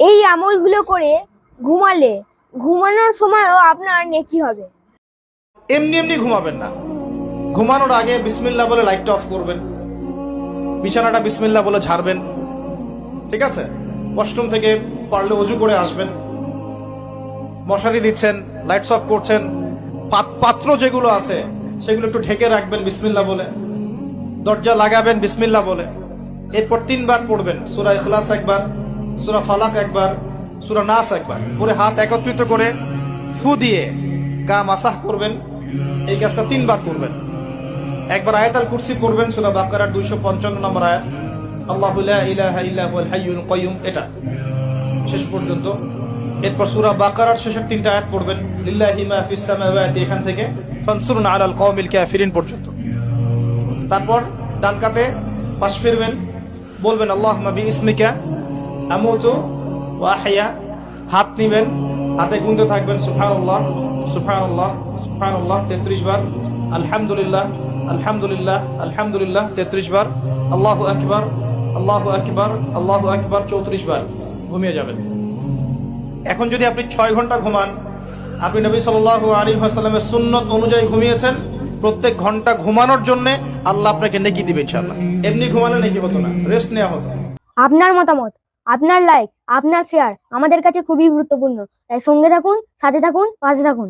এই আমলগুলো করে ঘুমালে, ঘুমানোর সময়ও আপনার নেকি হবে। এমনি এমনি ঘুমাবেন না। ঘুমানোর আগে বিসমিল্লা বলে লাইটটা অফ করবেন। বিছানাটা বিসমিল্লা বলে ঝাড়বেন। ঠিক আছে? ওয়াশরুম থেকে পারলে অজু করে আসবেন। মশারি দিচ্ছেন, লাইটস অফ করছেন। পাত- পাত্র যেগুলো আছে, সেগুলো একটু ঢেকে রাখবেন বিসমিল্লা বলে। দরজা লাগাবেন বিসমিল্লা বলে। এরপর তিনবার পড়বেন, সুরা ইখলাস একবার। সুরা ফালাক একবার, সুরা নাস একবার। পরে হাত একত্রিত করে ফু দিয়ে গা মাসাহ করবেন। এই কাজটা তিনবার করবেন। একবার আয়াতাল কুরসি পড়বেন, সুরা বাকারার দুইশো পঞ্চান্ন নম্বর আয়াত। আল্লাহ ইলাহা ইল্লা হুয়াল হাইয়ুল এটা। শেষ পর্যন্ত। এরপর সূরা বাকারার শেষের তিনটা আয়াত পড়বেন। লিল্লাহি মা ফিস এখান থেকে ফানসুরুন আলাল কওমিল কাফিরিন পর্যন্ত। তারপর ডান পাশ ফিরবেন। বলবেন আল্লাহ বি ইসমিকা আমুতু ওয়া আহইয়া হাত নিবেন, হাতে গুনতে থাকবেন, সুবহানাল্লাহ সুবহানাল্লাহ সুবহানাল্লাহ 33 বার, আলহামদুলিল্লাহ আলহামদুলিল্লাহ আলহামদুলিল্লাহ 33 বার, আল্লাহু আকবার আল্লাহু আকবার আল্লাহু আকবার 34 বার, ঘুমিয়ে যাবেন। এখন যদি আপনি ছয় ঘণ্টা ঘুমান, আপনি নবী সাল্লাহ আলী হাসালামের সুন্নত অনুযায়ী ঘুমিয়েছেন, প্রত্যেক ঘণ্টা ঘুমানোর জন্য আল্লাহ আপনাকে নেকি দিবে ইনশাআল্লাহ। এমনি ঘুমালে নেকি হতো না রেস্ট নেওয়া হতো। আপনার মতামত? আপনার লাইক আপনার শেয়ার আমাদের কাছে খুবই গুরুত্বপূর্ণ। তাই সঙ্গে থাকুন, সাথে থাকুন, পাশে থাকুন।